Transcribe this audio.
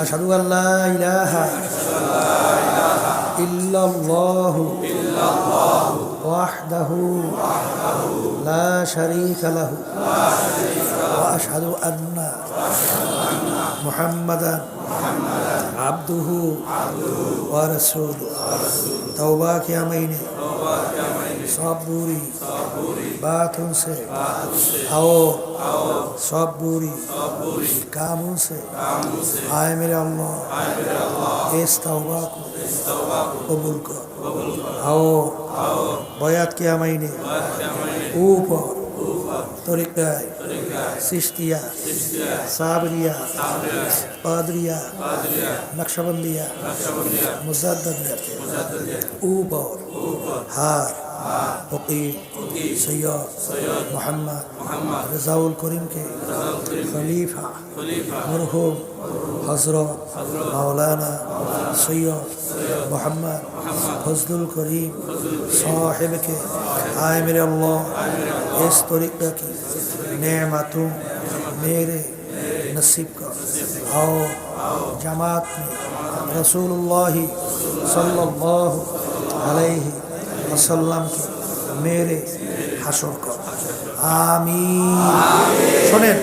أشهد أن لا إله إلا الله وحده لا شريك له وأشهد أن محمدا عبده ورسوله توبہ کیا مہینے সবুরি बातों से आओ सब बुरी कामों से आए मेरे अल्लाह इस तौबा को कबूल कर आओ बयात क्या महीने ऊपर তরিকায় সিস্তিয়া সাবরিয়া পাদরিয়া নকশবন্দিয়া মুজাদ্দের উপর হার حقیق سید محمد رضاء الکریم کے خلیفہ، مرحوم حضرت مولانا سید محمد، فضل الکریم صاحب کے اللہ، اس طریقہ کی نعمتوں میرے نصیب کا۔ جماعت میں رسول اللہ صلی اللہ علیہ ওসাল্লামকে মেরে হাসর কর। আমি শোনেন